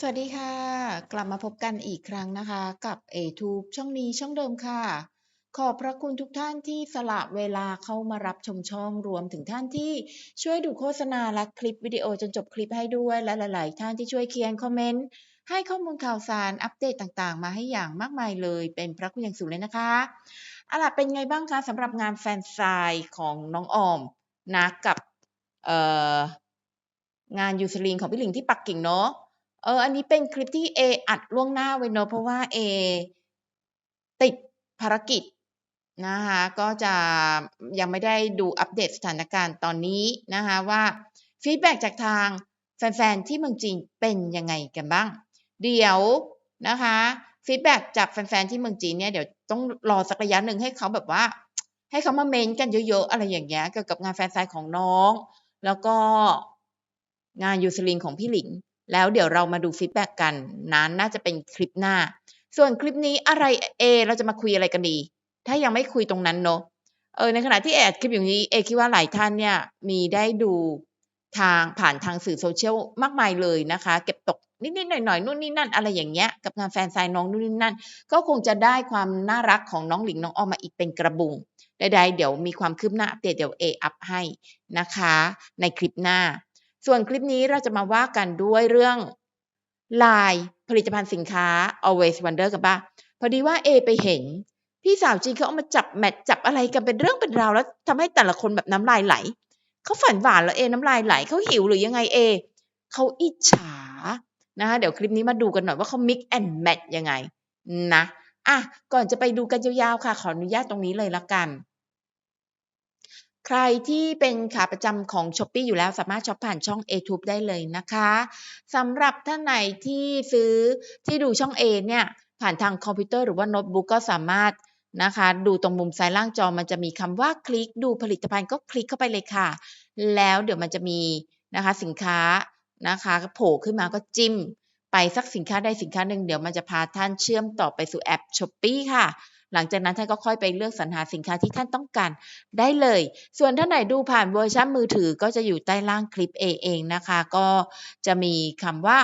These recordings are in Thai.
สวัสดีค่ะ กลับมาพบกันอีกครั้งนะคะ กับ A-Tube ช่องนี้ช่องเดิมค่ะ ขอบพระคุณทุกท่านที่สละเวลาเข้ามารับชมช่องรวมถึงท่านที่ช่วยดูโฆษณาและคลิปวิดีโอจนจบคลิปให้ด้วยและหลาย ๆ ท่านที่ช่วยเขียนคอมเมนต์ให้ข้อมูลข่าวสารอัปเดตต่าง ๆ มาให้อย่างมากมายเลย เป็นพระคุณอย่างสูงเลยนะคะอาล่ะเป็นไงบ้างคะสำหรับงานแฟนไซน์ของน้องออมนะกับงานยูซลินของพี่หลิงที่ปักกิ่งเนาะ เออ อันนี้เป็นคลิปที่เออัดล่วงหน้าไว้เนาะเพราะว่าเอติดภารกิจนะคะก็จะยังไม่ได้ดูอัปเดตสถานการณ์ตอนนี้นะคะว่าฟีดแบ็จากทางแฟนๆที่เมืองจีนเป็นยังไงกันบ้าง เดี๋ยวนะคะฟีดแบ็จากแฟนๆที่เมืองจีนเนี่ยเดี๋ยวต้องรอสักระยะหนึ่งให้เขาแบบว่า ให้เขามาเมนกันเยอะๆอะไรอย่างเงี้ยเกี่ยวกับงานแฟนไซน์ของน้อง แล้วก็งานยูซลินของพี่หลิง แล้วเดี๋ยวเรามาดูฟีดแบ็กกันนั้นน่าจะเป็นคลิปหน้า ส่วนคลิปนี้อะไรเอเราจะมาคุยอะไรกันดี ถ้ายังไม่คุยตรงนั้นเนาะเออในขณะที่แอดคลิปอย่างนี้เอคิดว่าหลายท่านเนี่ยมีได้ดูทางผ่านทางสื่อโซเชียลมากมายเลยนะคะ เก็บตกนิดๆหน่อยๆนู่นนี่นั่นอะไรอย่างเงี้ยกับงานแฟนไซน์น้องนู่นนี่นั่น ก็คงจะได้ความน่ารักของน้องหลิงน้องออมมาอีกเป็นกระบุงใดๆเดี๋ยวมีความคืบหน้าอัปเดตเดี๋ยวเออัพให้นะคะ ในคลิปหน้า ส่วนคลิปนี้เราจะมาว่ากันด้วยเรื่องลายผลิตภัณฑ์สินค้า always wonder กันบ้าพอดีว่าเอไปเห็น พี่สาวจีนเขาเอามาจับแมทจับอะไรกันเป็นเรื่องเป็นราวแล้วทำให้แต่ละคนแบบน้ำลายไหลเขาฝันหวานแล้วเอน้ำลายไหลเขาหิวหรือยังไงเอเขาอิจฉานะคะเดี๋ยวคลิปนี้มาดูกันหน่อยว่าเขา mix and match ยังไงนะอะก่อนจะไปดูกันยาวๆค่ะ ขออนุญาตตรงนี้เลยละกัน ใครที่เป็นขาประจำของ s h อ p e e อยู่แล้วสามารถช็อปผ่านช่อง A-Tube ได้เลยนะคะสำหรับท่านไหนที่ซื้อที่ดูช่อง A เนี่ยผ่านทางคอมพิวเตอร์หรือว่าโน้ตบุ๊กก็สามารถนะคะ ดูตรงมุมซ้ายล่างจอมันจะมีคำว่าคลิกดูผลิตภัณฑ์ก็คลิกเข้าไปเลยค่ะ แล้วเดี๋ยวมันจะมีนะคะสินค้านะคะโผล่ขึ้นมาก็จิ้ม ไปสักสินค้าใดสินค้าหนึ่งเดี๋ยวมันจะพาท่านเชื่อมต่อไปสู่แอป s h อ p e e ค่ะ หลังจากนั้นท่านก็ค่อยไปเลือกสรรหาสินค้าที่ท่านต้องการได้เลย ส่วนท่านไหนดูผ่านเวอร์ชันมือถือก็จะอยู่ใต้ล่างคลิป A เองนะคะ ก็จะมีคำว่า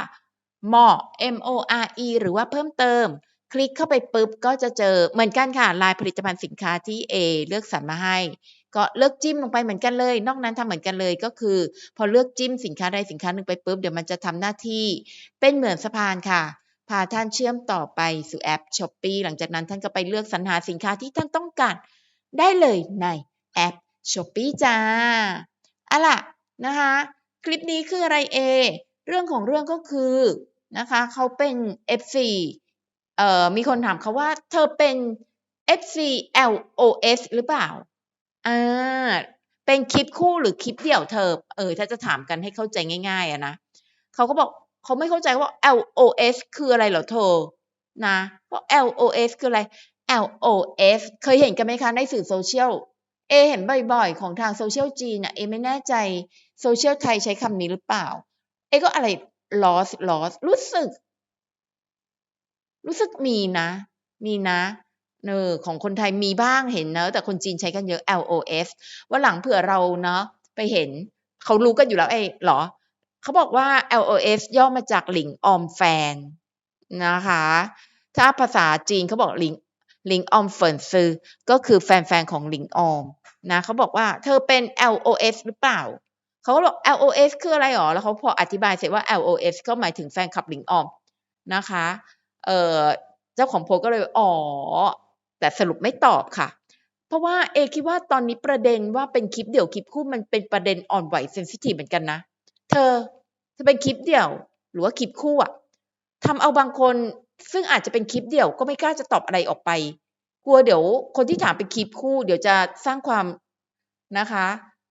more M O R E หรือว่าเพิ่มเติมคลิกเข้าไปปุ๊บก็จะเจอเหมือนกันค่ะลายผลิตภัณฑ์สินค้าที่ A เลือกสรรมาให้ ก็เลือกจิ้มลงไปเหมือนกันเลย นอกนั้นทำเหมือนกันเลยก็คือ พอเลือกจิ้มสินค้าใดสินค้าหนึ่งไปปุ๊บเดี๋ยวมันจะทำหน้าที่ เป็นเหมือนสะพานค่ะ พาท่านเชื่อมต่อไปสู่แอป s h อ p e e หลังจากนั้นท่านก็ไปเลือกสรรหาสินค้าที่ท่านต้องการ ได้เลยในแอป s h อ p e e จ้าอะล่ะนะคะ คลิปนี้คืออะไรเอ เรื่องของเรื่องก็คือนะคะเขาเป็น FC เอ่อมีคนถามเขาว่าเธอเป็น FC LOS หรือเปล่าอ่าเป็นคลิปคู่หรือคลิปเดี่ยวเธอ เออ ถ้าจะถามกันให้เข้าใจง่ายๆอะนะเขาก็บอก เขาไม่เข้าใจว่า LOS คืออะไรเหรอเธอ นะว่า LOS คืออะไร LOS เคยเห็นกันไหมคะในสื่อโซเชียล เอเห็นบ่อยๆ ของทางโซเชียลจีนอะเอไม่แน่ใจโซเชียลไทยใช้คำนี้หรือเปล่า เอก็อะไร loss loss รู้สึก รู้สึกมีนะ มีนะเออของคนไทยมีบ้างเห็นเนอะแต่คนจีนใช้กันเยอะ LOS ว่าหลังเผื่อเราเนาะไปเห็น เขารู้กันอยู่แล้วเอ้หรอ เขาบอกว่า LOS ย่อมาจากหลิงออมแฟนนะคะ ถ้าภาษาจีนเขาบอกหลิงหลิงออมเฟินซือก็คือแฟนๆของหลิงออมนะเขาบอกว่าเธอเป็น LOS หรือเปล่าเขาก็บอก LOS คืออะไรหรอ แล้วเขาพออธิบายเสร็จว่า LOS ก็หมายถึงแฟนคลับหลิงออมนะคะ เอ่อ เจ้าของโพก็เลย อ๋อ แต่สรุปไม่ตอบค่ะ เพราะว่าเอคิดว่าตอนนี้ประเด็นว่าเป็นคลิปเดี่ยวคลิปคู่มันเป็นประเด็นอ่อนไหวเซนซิทีฟเหมือนกันนะ เธอจะเป็นคลิปเดี่ยว หรือว่าคลิปคู่อะทำเอาบางคนซึ่งอาจจะเป็นคลิปเดี่ยวก็ไม่กล้าจะตอบอะไรออกไป กลัวเดี๋ยวคนที่ถามเป็นคลิปคู่ เดี๋ยวจะสร้างความนะคะ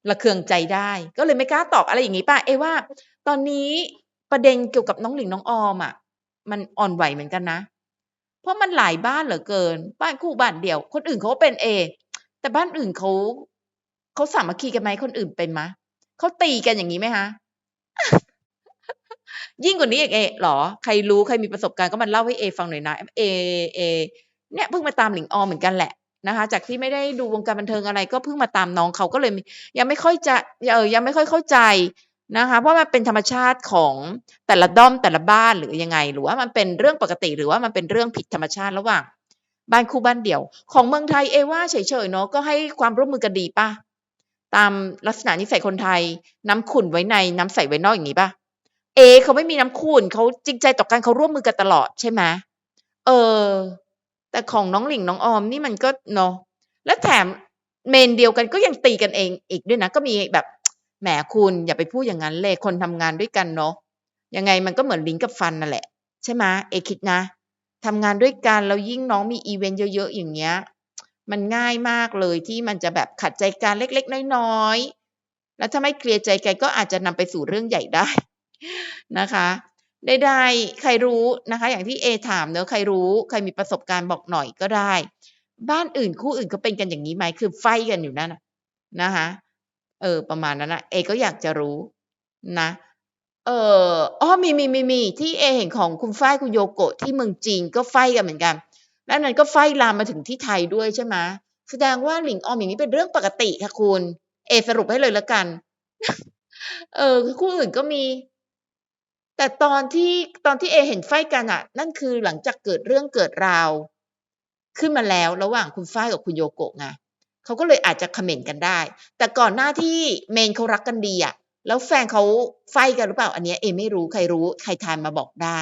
ระเคืองใจได้ ก็เลยไม่กล้าตอบอะไรอย่างนี้ป่ะเอว่า ตอนนี้ประเด็นเกี่ยวกับน้องหลิงน้องออมอะมันอ่อนไหวเหมือนกันนะ เพราะมันหลายบ้านเหลือเกิน บ้านคู่บ้านเดียว คนอื่นเขาเป็นเอ แต่บ้านอื่นเขาเขาสามัคคีกันไหมคนอื่นเป็นมะเขาตีกันอย่างนี้ไหมคะ ยิ่งกว่านี้อีกเอหรอ ใครรู้ใครมีประสบการณ์ก็มาเล่าให้เอฟังหน่อยนะเอเอเนี่ยเพิ่งมาตามหลิงออมเหมือนกันแหละนะคะ จากที่ไม่ได้ดูวงการบันเทิงอะไร ก็เพิ่งมาตามน้องเขาก็เลย ยังไม่ค่อยจะเออยังไม่ค่อยเข้าใจนะคะ เพราะมันเป็นธรรมชาติของแต่ละด้อมแต่ละบ้านหรือยังไง หรือว่ามันเป็นเรื่องปกติหรือว่ามันเป็นเรื่องผิดธรรมชาติระหว่างบ้านคู่บ้านเดี่ยว ของเมืองไทยเอว่าเฉยๆเนาะก็ให้ความร่วมมือกันดีป่ะตามลักษณะนิสัยคนไทย น้ำขุ่นไว้ในน้ำใสไว้นอกอย่างนี้ป่ะ เอเขาไม่มีน้ำขุ่นเขาจริงใจต่อกันเขาร่วมมือกันตลอดใช่ไหมเออ แต่ของน้องหลิงน้องออมนี่มันก็เนาะและแถมเมนเดียวกันก็ยังตีกันเองอีกด้วยนะ ก็มีแบบแหมคุณอย่าไปพูดอย่างนั้นเลยคนทำงานด้วยกันเนาะยังไงมันก็เหมือนลิ้นกับฟันนั่นแหละ ใช่ไหมเอคิดนะทำงานด้วยกันแล้วยิ่งน้องมีอีเวนต์เยอะๆอย่างเงี้ย มันง่ายมากเลยที่มันจะแบบขัดใจกันเล็กๆน้อยๆแล้วถ้าไม่เคลียร์ใจกันก็อาจจะนำไปสู่เรื่องใหญ่ได้ นะคะได้ใครรู้นะคะ อย่างที่เอถามเนอะใครรู้ ใครมีประสบการณ์บอกหน่อยก็ได้ บ้านอื่นคู่อื่นก็เป็นกันอย่างนี้ไหมคือไฟกันอยู่นั่นนะคะเออ ประมาณนั้นนะเอก็อยากจะรู้นะ เอออ๋อมีมีมีมีที่เอเห็นของคุณฝ้ายคุณโยโกะที่เมืองจีนก็ไฟกันเหมือนกัน แล้วนั้นก็ไฟลามมาถึงที่ไทยด้วยใช่ไหมแสดงว่าหลิงออมอย่างนี้เป็นเรื่องปกติค่ะคุณ เอสรุปให้เลยแล้วกัน เออคู่อื่นก็มี แต่ตอนที่ตอนที่เอเห็นไฟกันอะนั่นคือหลังจากเกิดเรื่องเกิดราว ขึ้นมาแล้วระหว่างคุณฝ้ายกับคุณโยโกะไงเขาก็เลยอาจจะคอมเมนต์กันได้ แต่ก่อนหน้าที่เมนเขารักกันดีอะแล้วแฟนเขาไฟกันหรือเปล่า อันเนี้ยเอไม่รู้ใครรู้ใครทายมาบอกได้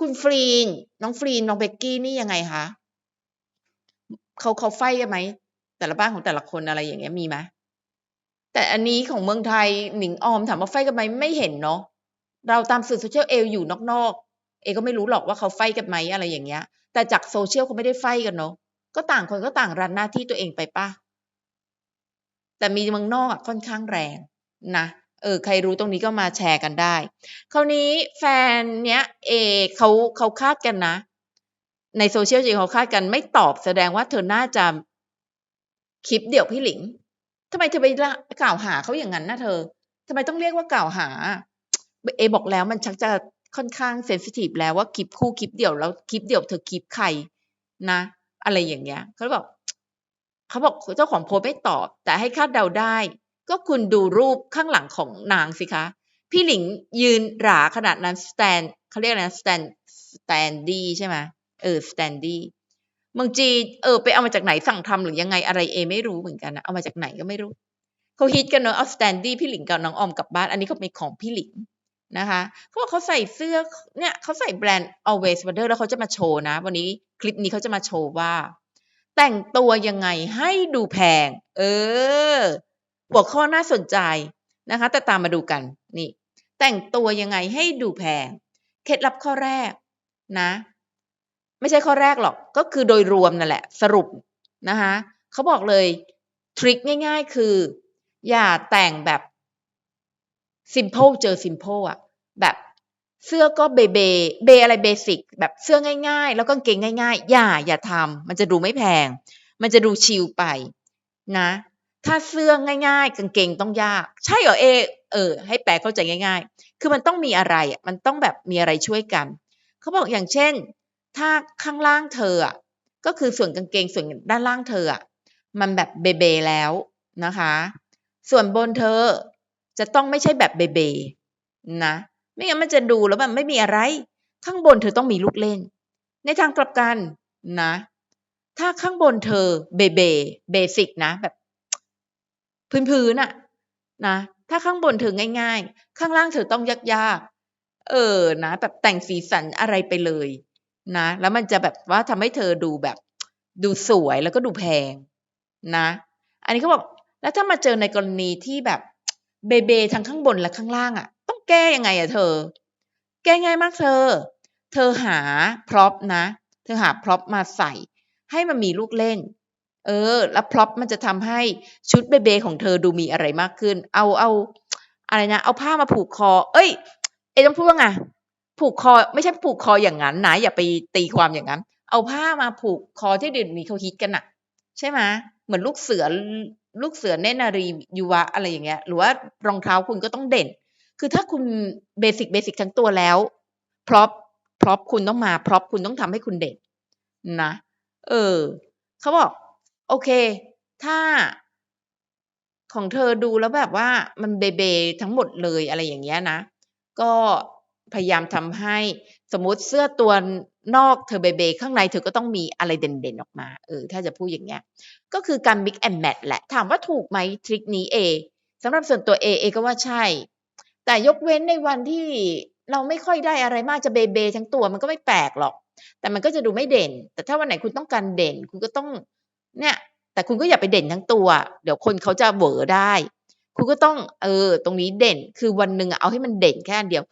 คุณฟรีนน้องฟรีนน้องเบกกี้นี่ยังไงคะเขาเขาไฟกันไหมแต่ละบ้านของแต่ละคนอะไรอย่างเงี้ยมีไหมแต่อันนี้ของเมืองไทยหนิงออมถามว่าไฟกันไหมไม่เห็นเนาะ เราตามสื่อโซเชียลเอลอยู่นอกๆ เอก็ไม่รู้หรอกว่าเขาไฟกันไหมอะไรอย่างเงี้ย แต่จากโซเชียลเขาไม่ได้ไฟกันเนาะ ก็ต่างคนก็ต่างรันหน้าที่ตัวเองไปป่ะแต่มีเมืองนอกอะค่อนข้างแรงนะ เออ ใครรู้ตรงนี้ก็มาแชร์กันได้ คราวนี้แฟนเนี้ยเอเขาเขาคาดกันนะ ในโซเชียลจริงเขาคาดกันไม่ตอบแสดงว่าเธอน่าจะคลิปเดี่ยวพี่หลิงทำไมเธอไปละกล่าวหาเขาอย่างนั้นนะเธอทำไมต้องเรียกว่ากล่าวหา เอบอกแล้วมันชักจะค่อนข้างเซนซิทีฟแล้วว่าคลิปคู่คลิปเดี่ยวแล้วคลิปเดี่ยวเธอคลิปใครนะ อะไรอย่างเงี้ยเขาบอกเขาบอกเจ้าของโพสต์ไม่ตอบ แต่ให้คาดเดาได้ ก็คุณดูรูปข้างหลังของนางสิคะ พี่หลิงยืนหราขนาดนั้นสแตนเขาเรียกอะไรนะสแตนสแตนดี้ใช่ไหมเออสแตนดี้เมืองจีเออไปเอามาจากไหนสั่งทำหรือยังไงอะไรเอไม่รู้เหมือนกันนะเอามาจากไหนก็ไม่รู้เขาฮิตกันเนอะเอาสแตนดี้พี่หลิงกับน้องออมกลับบ้านอันนี้เขาเป็นของพี่หลิง นะคะเขาบอกเขาใส่เสื้อเนี่ยเขาใส่แบรนด์ always wonder แล้วเขาจะมาโชว์นะ วันนี้คลิปนี้เขาจะมาโชว์ว่า แต่งตัวยังไงให้ดูแพง เออหัวข้อน่าสนใจนะคะ แต่ตามมาดูกันนี่ แต่งตัวยังไงให้ดูแพง เคล็ดลับข้อแรกนะ ไม่ใช่ข้อแรกหรอกก็คือโดยรวมนั่นแหละ สรุปนะคะเขาบอกเลยทริคง่าย ๆ คือ อย่าแต่งแบบ simple เจอ simple อะแบบเสื้อก็เบเบเบอะไรเบสิกแบบเสื้อง่ายๆ แล้วก็กางเกงง่ายๆ อย่าอย่าทำมันจะดูไม่แพง มันจะดูชิลไปนะ ถ้าเสื้อง่ายๆ กางเกงต้องยาก ใช่เหรอเอ เออ ให้แปลเข้าใจง่าย ๆ คือมันต้องมีอะไรอะมันต้องแบบมีอะไรช่วยกันเขาบอกอย่างเช่น ถ้าข้างล่างเธออะก็คือส่วนกางเกงส่วนด้านล่างเธออะมันแบบเบเบแล้วนะคะ ส่วนบนเธอ จะต้องไม่ใช่แบบเบเบนะ ไม่งั้นมันจะดูแล้วแบบไม่มีอะไร ข้างบนเธอต้องมีลูกเล่น ในทางกลับกันนะ ถ้าข้างบนเธอเบเบเบสิกนะแบบ พื้นๆน่ะนะถ้าข้างบนเธอง่ายๆ ข้างล่างเธอต้องยากๆ เออนะ แบบแต่งสีสันอะไรไปเลยนะ แล้วมันจะแบบว่าทำให้เธอดูแบบ ดูสวยแล้วก็ดูแพงนะ อันนี้เขาบอก แล้วถ้ามาเจอในกรณีที่แบบ เบเบทั้งข้างบนและข้างล่างอะ่ะ ต้องแก้ยังไงอะ่ะเธอ แก้ง่ายมากเธอ เธอหาพร็อพนะ เธอหาพร็อพมาใส่ ให้มันมีลูกเล่น เออ แล้วพร็อพมันจะทำให้ชุดเบเบของเธอดูมีอะไรมากขึ้น เอาเอาอะไรนะ เอาผ้ามาผูกคอ เอ้ย เอต้องพูดว่าไงผูกคอไม่ใช่ผูกคออย่างนั้นนะอย่าไปตีความอย่างนั้น เอาผ้ามาผูกคอที่เดี๋ยวนี้เขาฮิตกันอะใช่ไหมเหมือนลูกเสือ ลูกเสือเนนารียุวะอะไรอย่างเงี้ย หรือว่ารองเท้าคุณก็ต้องเด่น คือถ้าคุณเบสิกเบสิกทั้งตัวแล้วพร็อพพร็อพคุณต้องมาพร็อพคุณต้องทำให้คุณเด่นนะเออเขาบอก โอเค ถ้าของเธอดูแล้วแบบว่ามันเบๆทั้งหมดเลยอะไรอย่างเงี้ยนะ ก็ พยายามทำให้สมมติเสื้อตัวนอกเธอเบๆข้างในเธอก็ต้องมีอะไรเด่นๆออกมาเออถ้าจะพูดอย่างเงี้ยก็คือการ mix and match แหละ ถามว่าถูกไหมทริกนี้เอสำหรับส่วนตัวเอเอก็ว่าใช่ แต่ยกเว้นในวันที่เราไม่ค่อยได้อะไรมากจะเบๆทั้งตัวมันก็ไม่แปลกหรอก แต่มันก็จะดูไม่เด่น แต่ถ้าวันไหนคุณต้องการเด่นคุณก็ต้องเนี่ยแต่คุณก็อย่าไปเด่นทั้งตัว เดี๋ยวคนเขาจะเหวอได้ คุณก็ต้องเออตรงนี้เด่น คือวันหนึ่งอะเอาให้มันเด่นแค่อันเดียว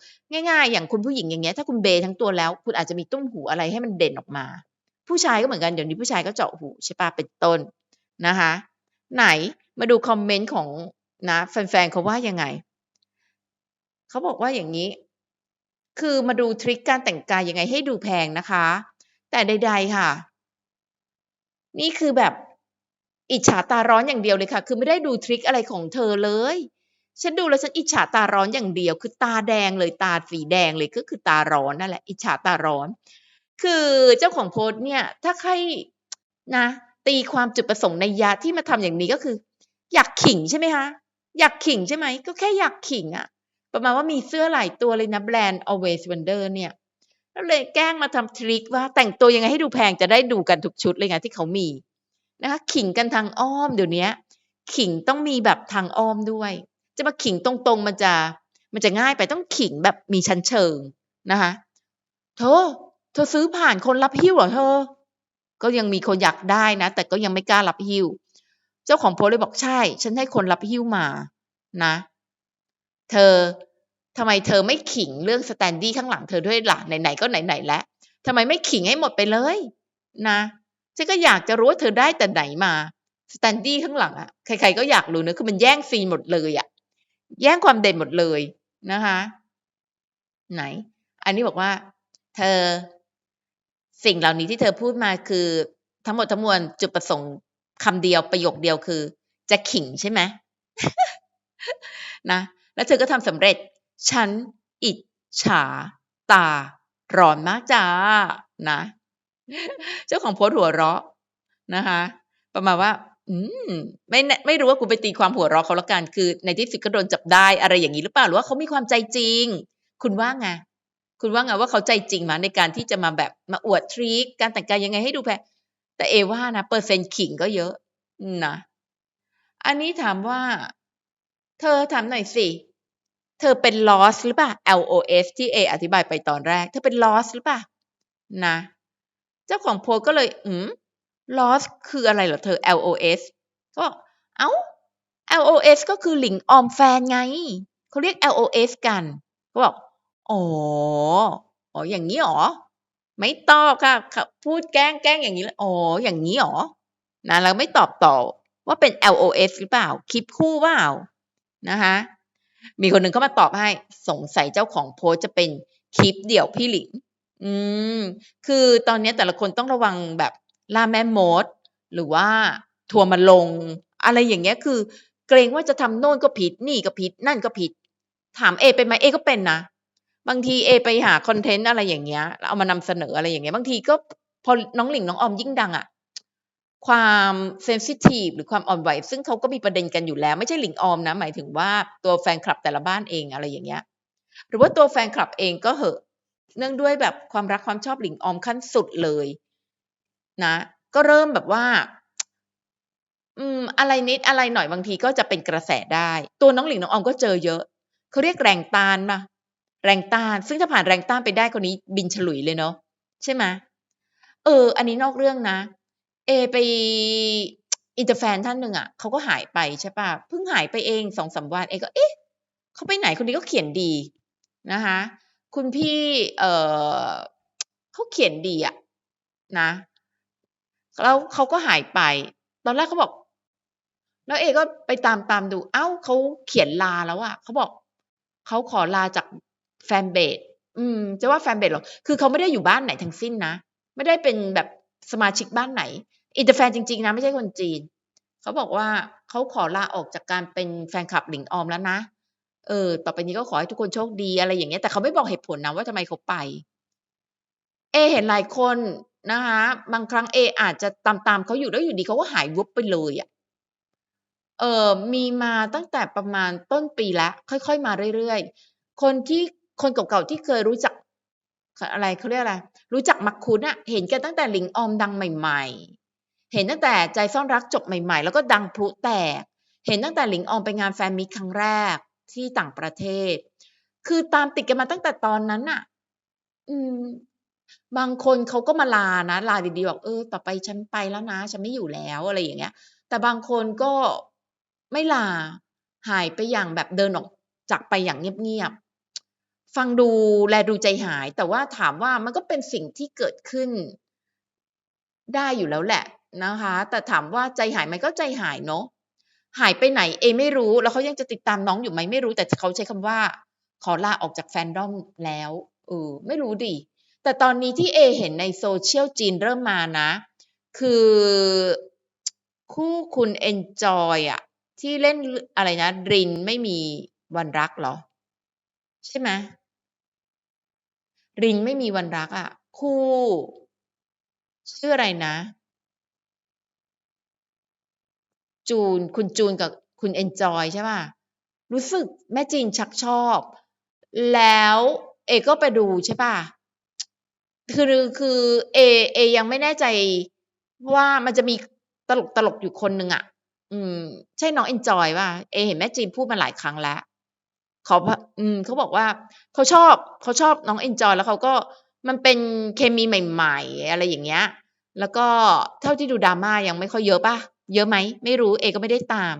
ง่ายๆ อย่างคุณผู้หญิงอย่างเงี้ยถ้าคุณเบทั้งตัวแล้ว คุณอาจจะมีตุ้มหูอะไรให้มันเด่นออกมา ผู้ชายก็เหมือนกันเดี๋ยวนี้ผู้ชายก็เจาะหูใช่ปล่าเป็นต้นนะคะ ไหนมาดูคอมเมนต์ของนะแฟนๆเขาว่ายังไงเขาบอกว่าอย่างงี้ คือมาดูทริกการแต่งกายยังไงให้ดูแพงนะคะ แต่ใด ๆค่ะ นี่คือแบบ อิจฉาตาร้อนอย่างเดียวเลยค่ะ คือไม่ได้ดูทริกอะไรของเธอเลย ฉันดูแล้วฉันอิจฉาตาร้อนอย่างเดียว คือตาแดงเลยตาสีแดงเลยก็คือตาร้อนนั่นแหละ อิจฉาตาร้อน คือเจ้าของโพสต์เนี่ย ถ้าใครนะ ตีความจุดประสงค์ในยยะที่มาทำอย่างนี้ก็คือ อยากขิงใช่ไหมคะอยากขิงใช่ไหมก็แค่อยากขิงอะประมาณว่ามีเสื้อหลายตัวเลยนะแบรนด์ Always Wonder เนี่ยแล้วเลยแกล้งมาทำทริกว่าแต่งตัวยังไงให้ดูแพงจะได้ดูกันทุกชุดเลยไงที่เขามี นะคะขิงกันทางอ้อมเดี๋ยวนี้ขิงต้องมีแบบทางอ้อมด้วย จะมาขิงตรงๆมันจะมันจะง่ายไปต้องขิงแบบมีชั้นเชิงนะคะ"เธอเธอซื้อผ่านคนรับหิ้วเหรอเธอ?"ก็ยังมีคนอยากได้นะ แต่ก็ยังไม่กล้ารับหิ้ว เจ้าของโพสเลยบอก"ใช่ ฉันให้คนรับหิ้วมานะ เธอทำไมเธอไม่ขิงเรื่อง standee ข้างหลังเธอด้วยล่ะไหนๆก็ไหนๆแล้วทำไมไม่ขิงให้หมดไปเลย นะ ฉันก็อยากจะรู้ว่าเธอได้แต่ไหนมา standee ข้างหลังอะใครๆก็อยากรู้นะคือมันแย่งซีนหมดเลยอะแย่งความเด่นหมดเลยนะคะ ไหน อันนี้บอกว่า"เธอสิ่งเหล่านี้ที่เธอพูดมาคือ ทั้งหมดทั้งมวลจุดประสงค์คำเดียวประโยคเดียวคือ จะขิงใช่ไหม?"นะแล้วเธอก็ทำสำเร็จ ฉันอิจฉาตาร้อนมากจ้ะนะ เจ้าของโพสหัวเราะนะคะ ประมาณว่า อืม ไม่ไม่รู้ว่าคุณไปตีความหัวเราะเขาแล้วกัน คือ ในที่สุดก็โดนจับได้อะไรอย่างงี้หรือเปล่าหรือว่าเขามีความใจจริง คุณว่าไงคุณว่าไงว่าเขาใจจริงไหมในการที่จะมาแบบมาอวดทริกการแต่งกายยังไงให้ดูแพงแต่เอว่านะเปอร์เซ็นต์ขิงก็เยอะนะอันนี้ถามว่า เธอถามหน่อยสิเธอเป็น lost หรือเปล่า LOS ที่เออธิบายไปตอนแรก เธอเป็น lost หรือเปล่านะ เจ้าของโพสก็เลย อืม lost คืออะไรเหรอเธอ LOS ก็บอกอ้า LOS ก็คือหลิงออมแฟนไง เขาเรียก LOS กัน ก็บอก อ๋อ อ๋อ อย่างงี้หรอ?ไม่ตอบค่ะ พูดแกล้งแกล้งอย่างงี้เลยอ๋อ อย่างงี้หรอ?นะแล้วไม่ตอบต่อว่าเป็น LOS หรือเปล่า คลิปคู่เปล่า นะคะ มีคนหนึ่งเข้ามาตอบให้ สงสัยเจ้าของโพสจะเป็นคลิปเดี่ยวพี่หลิง อืม คือตอนนี้แต่ละคนต้องระวังแบบล่าแม่มด หรือว่าทัวร์มาลง อะไรอย่างเงี้ยคือ เกรงว่าจะทำโน่นก็ผิดนี่ก็ผิด นั่นก็ผิด ถามเอเป็นไหมเอก็เป็นนะบางทีเอไปหาคอนเทนต์อะไรอย่างเงี้ยแล้วเอามานำเสนออะไรอย่างเงี้ยบางทีก็พอน้องหลิงน้องออมยิ่งดังอะความเซนซิทิฟหรือความอ่อนไหวซึ่งเขาก็มีประเด็นกันอยู่แล้ว ไม่ใช่หลิงออมนะ หมายถึงว่าตัวแฟนคลับแต่ละบ้านเองอะไรอย่างเงี้ย หรือว่าตัวแฟนคลับเองก็เหอะ เนื่องด้วยแบบความรักความชอบหลิงออมขั้นสุดเลยนะ ก็เริ่มแบบว่า อืม อะไรนิดอะไรหน่อยบางทีก็จะเป็นกระแสได้ ตัวน้องหลิงน้องออมก็เจอเยอะเขาเรียกแรงต้านเปล่าแรงต้าน ซึ่งถ้าผ่านแรงต้านไปได้คนนี้บินฉลุยเลยเนาะใช่ไหมเออ อันนี้นอกเรื่องนะ เอไปอินเตอร์แฟนท่านหนึ่งอะเขาก็หายไปใช่ปล่าเพิ่งหายไปเอง2-3วันเอก็เอ๊ะเขาไปไหนคนนี้ก็เขียนดีนะคะ คุณพี่เออเขาเขียนดีอะนะ แล้วเขาก็หายไป ตอนแรกเขาบอก แล้วเอก็ไปตามๆดู เอ้าเขาเขียนลาแล้วอะเขาบอกเขาขอลาจากแฟนเบสอืม จะว่าแฟนเบสหรอ คือเขาไม่ได้อยู่บ้านไหนทั้งสิ้นนะ ไม่ได้เป็นแบบสมาชิกบ้านไหน อินเตอร์แฟนจริงๆนะ ไม่ใช่คนจีน เขาบอกว่าเขาขอลาออกจากการเป็นแฟนคลับหลิงออมแล้วนะ เออ ต่อไปนี้ก็ขอให้ทุกคนโชคดีอะไรอย่างเงี้ย แต่เขาไม่บอกเหตุผลนะว่าทำไมเขาไป เอ เห็นหลายคนนะคะ บางครั้งเอ อาจจะตามๆเขาอยู่แล้วอยู่ดีเขาก็หายวุบไปเลยอะเออ มีมาตั้งแต่ประมาณต้นปีล้วค่อยๆ มาเรื่อยๆ คนที่คนเก่าๆที่เคยรู้จักอะไรเขาเรียกอะไรรู้จักมักคุ้นอะเห็นกันตั้งแต่หลิงออมดังใหม่ ๆ เห็นตั้งแต่ใจซ่อนรักจบใหม่ ๆ แล้วก็ดังพลุแตก เห็นตั้งแต่หลิงออมไปงานแฟนมีตครั้งแรก ที่ต่างประเทศ คือตามติดกันมาตั้งแต่ตอนนั้นน่ะ อืม บางคนเขาก็มาลานะลาดีๆบอก"เออต่อไปฉันไปแล้วนะฉันไม่อยู่แล้ว"อะไรอย่างเงี้ย แต่บางคนก็ไม่ลาหายไปอย่างแบบเดินออกจากไปอย่างเงียบๆฟังดูแลดูใจหาย แต่ว่าถามว่ามันก็เป็นสิ่งที่เกิดขึ้น ได้อยู่แล้วแหละนะคะ แต่ถามว่าใจหายไหมก็ใจหายเนาะ หายไปไหนเอไม่รู้ แล้วเขายังจะติดตามน้องอยู่ไหมไม่รู้แต่เขาใช้คำว่า ขอลาออกจาก Fandom แล้วเออไม่รู้ดิแต่ตอนนี้ที่เอเห็นใน Social จีนเริ่มมานะ คือคู่คุณเอนจอยอะที่เล่นอะไรนะ รินไม่มีวันรักเหรอ?ใช่ไหม?รินไม่มีวันรักอะคู่ ชื่ออะไรนะ? จูน คุณจูนกับคุณเอนจอยใช่เปล่า?รู้สึกแม่จีนชักชอบ แล้วเอก็ไปดูใช่เปล่า?คือคือเอเอยังไม่แน่ใจว่ามันจะมีตลกๆอยู่คนหนึ่งอะอืม ใช่น้องเอนจอยเปล่า?เอเห็นแม่จีนพูดมาหลายครั้งแล้วเขอพอืมเขาบอกว่าเขาชอบเขาชอบน้องเอนจอยแล้วเขาก็มันเป็นเคมีใหม่ ๆ อะไรอย่างเงี้ย แล้วก็เท่าที่ดู drama ยังไม่ค่อยเยอะเปล่า? เยอะไหม?ไม่รู้เอก็ไม่ได้ตาม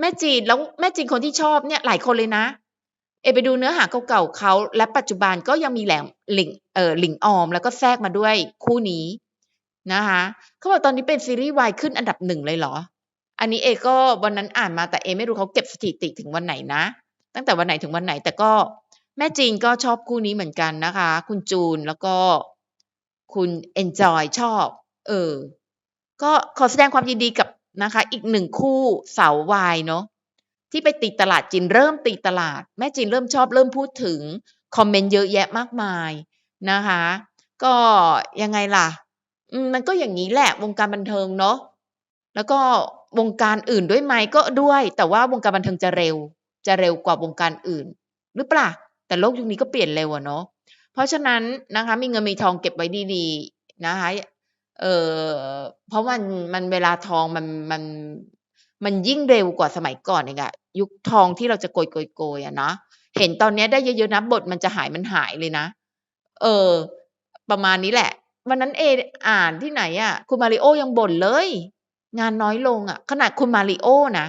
แม่จีนแล้วแม่จีนคนที่ชอบเนี่ยหลายคนเลยนะ เอไปดูเนื้อหาเก่าๆเขาและปัจจุบันก็ยังมีแหลมหลิงเออหลิงออม แล้วก็แทรกมาด้วยคู่นี้นะคะเขาบอกตอนนี้เป็นซีรีส์วายขึ้นอันดับ1เลยเหรอ?อันนี้เอก็วันนั้นอ่านมาแต่เอไม่รู้เขาเก็บสถิติถึงวันไหนนะ ตั้งแต่วันไหนถึงวันไหน แต่ก็แม่จีนก็ชอบคู่นี้เหมือนกันนะคะ คุณจูนแล้วก็คุณเอนจอยชอบ เออ ก็ขอแสดงความยินดีกับนะคะ อีก1คู่สาววายเนาะที่ไปตีตลาดจีนเริ่มตีตลาด แม่จีนเริ่มชอบเริ่มพูดถึง คอมเมนต์เยอะแยะมากมายนะคะ ก็ยังไงล่ะมันก็อย่างงี้แหละวงการบันเทิงเนาะแล้วก็วงการอื่นด้วยไหม?ก็ด้วย แต่ว่าวงการบันเทิงจะเร็ว จะเร็วกว่าวงการอื่น หรือเปล่า?แต่โลกยุคนี้ก็เปลี่ยนเร็วอะเนาะเพราะฉะนั้นนะคะ มีเงินมีทองเก็บไว้ดีๆนะคะ เออเพราะมันมันเวลาทองมันมันมันยิ่งเร็วกว่าสมัยก่อนเอีกอะยุคทองที่เราจะโกยๆๆอะนะเห็นตอนนี้ได้เยอะๆนะบทมันจะหายมันหายเลยนะ เออ ประมาณนี้แหละ วันนั้นเออ่านที่ไหนอะคุณมาริโอยังบ่นเลย งานน้อยลงอะขนาดคุณมาริโอนะ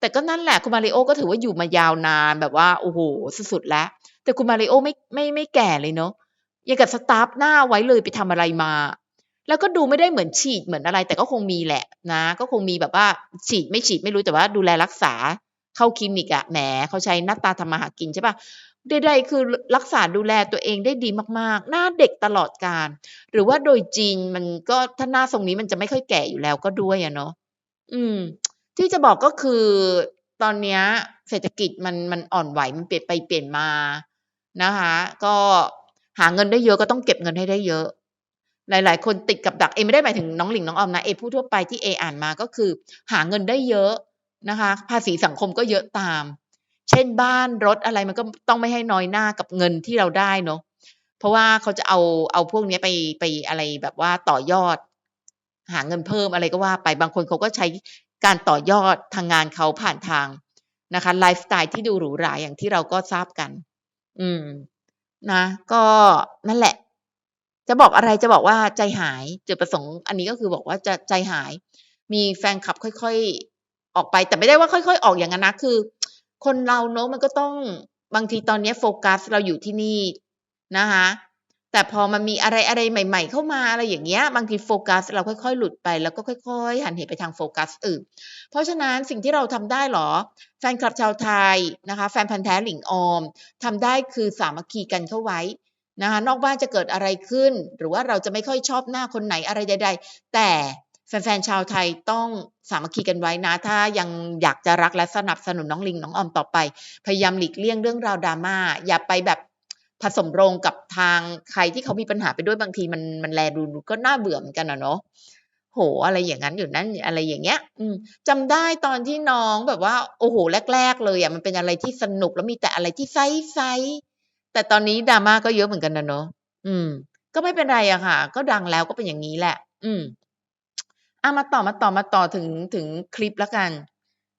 แต่ก็นั่นแหละคุณมาริโอก็ถือว่าอยู่มายาวนานแบบว่าโอ้โฮสุดๆแล้ว แต่คุณมาริโอไม่ไม่ไม่แก่เลยเนาะย่างกับสตาร์ฟหน้าไว้เลยไปทำอะไรมา แล้วก็ดูไม่ได้เหมือนฉีดเหมือนอะไร แต่ก็คงมีแหละนะ ก็คงมีแบบว่าฉีดไม่ฉีดไม่รู้แต่ว่าดูแลรักษาเข้าคลินิกอะแหมเขาใช้หน้าตาทำมาหากินใช่ปล่าใดๆคือรักษาดูแลตัวเองได้ดีมากๆ หน้าเด็กตลอดกาลหรือว่าโดยจีนมันก็ถ้าหน้าทรงนี้มันจะไม่ค่อยแก่อยู่แล้วก็ด้วยอะเนาะอืม ที่จะบอกก็คือตอนนี้เศรษฐกิจมันมันอ่อนไหวมันเปลี่ยนไปเปลี่ยนมานะคะ ก็หาเงินได้เยอะก็ต้องเก็บเงินให้ได้เยอะ หลาย ๆ คนติดกับดักเอไม่ได้หมายถึงน้องหลิงน้องออมนะเอพูดทั่วไปที่เออ่านมาก็คือ หาเงินได้เยอะนะคะ ภาษีสังคมก็เยอะตาม เช่นบ้านรถอะไรมันก็ต้องไม่ให้น้อยหน้ากับเงินที่เราได้เนาะเพราะว่าเขาจะเอาเอาพวกนี้ไปไปอะไรแบบว่าต่อยอด หาเงินเพิ่มอะไรก็ว่าไปบางคนเขาก็ใช้การต่อยอดทางงานเขาผ่านทางนะคะไลฟ์สไตล์ที่ดูหรูหราอย่างที่เราก็ทราบกัน อืม นะ ก็นั่นแหละ จะบอกอะไรจะบอกว่าใจหายจุดประสงค์ อันนี้ก็คือบอกว่าจะใจหาย มีแฟนคลับค่อย ๆ ออกไป แต่ไม่ได้ว่าค่อย ๆ ออกอย่างงั้นนะคือ คนเราเนาะมันก็ต้องบางทีตอนนี้โฟกัสเราอยู่ที่นี่นะคะแต่พอมันมีอะไรๆใหม่ ๆ เข้ามาอะไรอย่างเงี้ย บางทีโฟกัสเราค่อย ๆ หลุดไปแล้วก็ค่อย ๆ หันเหไปทางโฟกัสอื่น เพราะฉะนั้นสิ่งที่เราทำได้เหรอ แฟนคลับชาวไทยนะคะ แฟนพันธ์แท้หลิงออมทำได้คือสามัคคีกันเข้าไว้ นะคะนอกบ้านจะเกิดอะไรขึ้น หรือว่าเราจะไม่ค่อยชอบหน้าคนไหนอะไรใด ๆ แต่แฟนๆชาวไทยต้องสามัคคีกันไว้นะ ถ้ายังอยากจะรักและสนับสนุนน้องลิงน้องออมต่อไป พยายามหลีกเลี่ยงเรื่องราว drama อย่าไปแบบผสมโรงกับทางใครที่เขามีปัญหาไปด้วยบางทีมันมันแลดูก็น่าเบื่อเหมือนกันอะเนาะโหอะไรอย่างนั้นอยู่นั่นอะไรอย่างเงี้ย อืมจำได้ตอนที่น้องแบบว่า โอ้โหแรก ๆ เลยอะมันเป็นอะไรที่สนุกแล้วมีแต่อะไรที่ไซส์ แต่ตอนนี้ดราม่าก็เยอะเหมือนกันนะเนาะอืม ก็ไม่เป็นไรอะค่ะ ก็ดังแล้วก็เป็นอย่างนี้แหละ อืมอะมาต่อมาต่อมาต่อถึงถึงคลิปแล้วกัน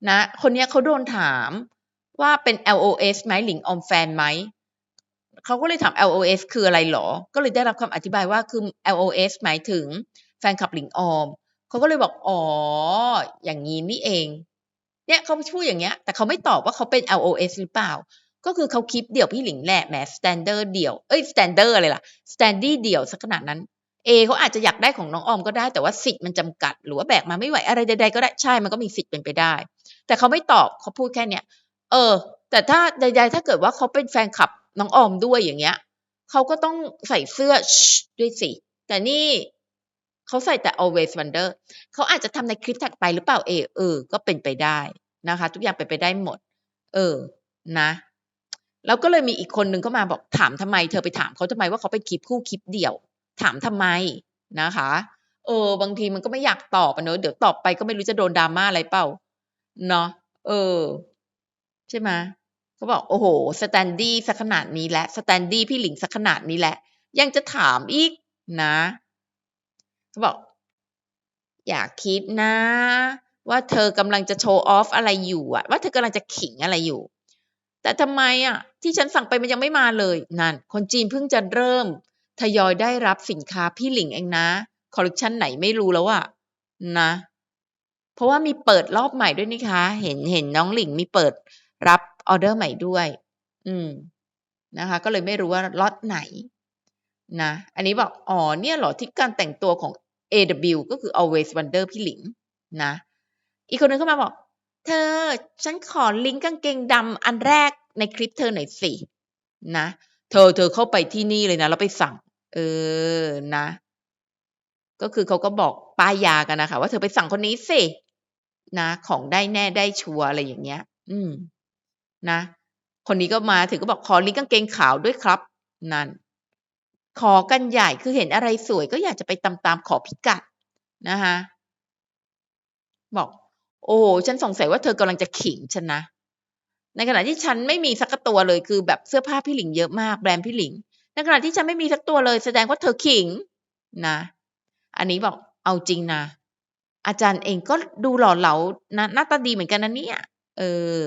นะ คนเนี้ยเขาโดนถามว่าเป็น LOS ไหมหลิงออมแฟนไหมเขาก็เลยถาม LOS คืออะไรหรอ ก็เลยได้รับคำอธิบายว่าคือ LOS หมายถึงแฟนคลับหลิงออมเขาก็เลยบอกอ๋ออย่างนี้นี่เอง เนี่ยเขาพูดอย่างเงี้ย แต่เขาไม่ตอบว่าเขาเป็น LOS หรือเปล่า ก็คือเขาคลิปเดี่ยวพี่หลิงแหละแหม standard เดี่ยวเอ้ย standard อะไรล่ะ standy เดี่ยวสักขนาดนั้นเอเขาอาจจะอยากได้ของน้องออมก็ได้ แต่ว่าสิทธิ์มันจำกัด หรือว่าแบกมาไม่ไหวอะไรใดๆก็ได้ใช่มันก็มีสิทธิ์เป็นไปได้ แต่เขาไม่ตอบเขาพูดแค่เนี้ยเออ แต่ถ้าใดๆถ้าเกิดว่าเขาเป็นแฟนคลับน้องออมด้วยอย่างเงี้ยเขาก็ต้องใส่เสื้อด้วยสิแต่นี่เขาใส่แต่ always wonder เขาอาจจะทำในคลิปถัดไปหรือเปล่าเอเออ ก็เป็นไปได้นะคะ ทุกอย่างเป็นไปได้หมด เออ นะ แล้วก็เลยมีอีกคนหนึ่งเขามาบอกถามทำไม เธอไปถามเขาทำไมว่าเขาเป็นคลิปคู่คลิปเดี่ยว ถามทำไมนะคะ เออ บางทีมันก็ไม่อยากตอบเนอะเดี๋ยวตอบไปก็ไม่รู้จะโดนดราม่าอะไรเปล่าเนาะเออ ใช่ไหมเขาบอกโอ้โหสแตนดี้สักขนาดนี้แล้วสแตนดี้พี่หลิงสักขนาดนี้แหละ ยังจะถามอีกนะเขาบอก อย่าคิดนะ ว่าเธอกำลังจะโชว์ออฟอะไรอยู่อะว่าเธอกำลังจะขิงอะไรอยู่ แต่ทำไมอะที่ฉันสั่งไปมันยังไม่มาเลยนั่นคนจีนเพิ่งจะเริ่ม ทยอยได้รับสินค้าพี่หลิงเองนะคอลเลคชันไหนไม่รู้แล้วอะนะ เพราะว่ามีเปิดรอบใหม่ด้วยนี่คะเห็นเห็นน้องหลิงมีเปิดรับออเดอร์ใหม่ด้วย อืมนะคะ ก็เลยไม่รู้ว่าล็อตไหนนะอันนี้บอกอ๋อเนี่ยหรอที่การแต่งตัวของ AW ก็คือ always wonder พี่หลิงนะ อีกคนนึงเข้ามาบอก เธอ ฉันขอลิงก์กางเกงดำอันแรกในคลิปเธอหน่อยสิ นะ เธอเธอเข้าไปที่นี่เลยนะ แล้วไปสั่ง เออ นะ ก็คือเขาก็บอกป้ายยากันนะคะ ว่าเธอไปสั่งคนนี้สิ นะ ของได้แน่ได้ชัวร์อะไรอย่างเงี้ย อืม นะ คนนี้ก็มาถึงก็บอกขอลิงก์กางเกงขาวด้วยครับ นั่น ขอกันใหญ่ คือเห็นอะไรสวยก็อยากจะไปตามๆขอพิกัดนะคะบอก โอ้ฉันสงสัยว่าเธอกำลังจะขิงฉันนะ ในขณะที่ฉันไม่มีสักตัวเลยคือแบบเสื้อผ้าพี่หลิงเยอะมากแบรนด์พี่หลิง ในขณะที่ฉันไม่มีสักตัวเลย แสดงว่าเธอขิงนะ อันนี้บอกเอาจริงนะ อาจารย์เองก็ดูหล่อเหลานะหน้าตาดีเหมือนกันนะเนี่ยเออ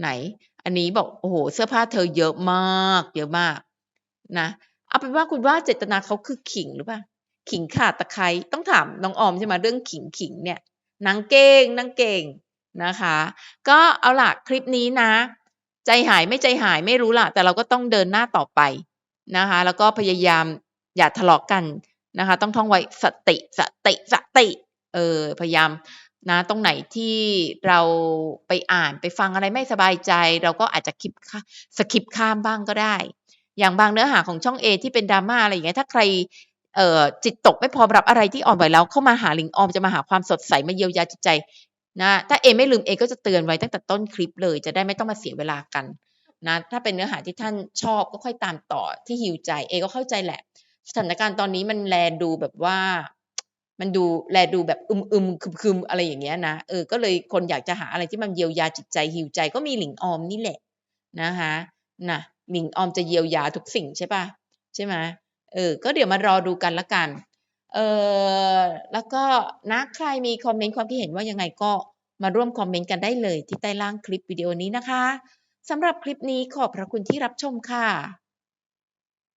ไหน อันนี้บอกโอ้โหเสื้อผ้าเธอเยอะมาก เยอะมาก นะเอาเป็นว่าคุณว่าเจตนาเขาคือขิงหรือเปล่าขิงข่าตะไคร้ต้องถามน้องออมใช่ไหมเรื่องขิงขิงเนี่ย นางเก่งนางเก่งนะคะ ก็เอาล่ะคลิปนี้นะ ใจหายไม่ใจหายไม่รู้ล่ะ แต่เราก็ต้องเดินหน้าต่อไปนะคะ แล้วก็พยายามอย่าทะเลาะกันนะคะ ต้องท่องไว้สติสติสติเออพยายามนะตรงไหนที่เราไปอ่านไปฟังอะไรไม่สบายใจ เราก็อาจจะคลิปสคิปข้ามบ้างก็ได้ อย่างบางเนื้อหาของช่องเอที่เป็นดราม่าอะไรอย่างเงี้ยถ้าใคร เอ่อจิตตกไม่พร้อมรับอะไรที่อ่อนไหวแล้วเข้ามาหาลิงออมจะมาหาความสดใสมาเยียวยาจิตใจนะถ้าเอไม่ลืมเอก็จะเตือนไว้ตั้งแต่ต้นคลิปเลย จะได้ไม่ต้องมาเสียเวลากันนะถ้าเป็นเนื้อหาที่ท่านชอบก็ค่อยตามต่อที่ฮิวใจเอก็เข้าใจแหละ สถานการณ์ตอนนี้มันแลดูแบบว่า มันดูแลดูแบบอึมอึมคึมคึมอะไรอย่างเงี้ยนะเออก็เลยคนอยากจะหาอะไรที่มันเยียวยาจิตใจฮิวใจก็มีหลิงออมนี่แหละนะคะนะหลิงออมจะเยียวยาทุกสิ่งใช่ปะใช่ไหม เออก็เดี๋ยวมารอดูกันละกันเออแล้วก็นะใครมีคอมเมนต์ความคิดเห็นว่ายังไงก็มาร่วมคอมเมนต์กันได้เลยที่ใต้ล่างคลิปวิดีโอนี้นะคะสำหรับคลิปนี้ขอบพระคุณที่รับชมค่ะ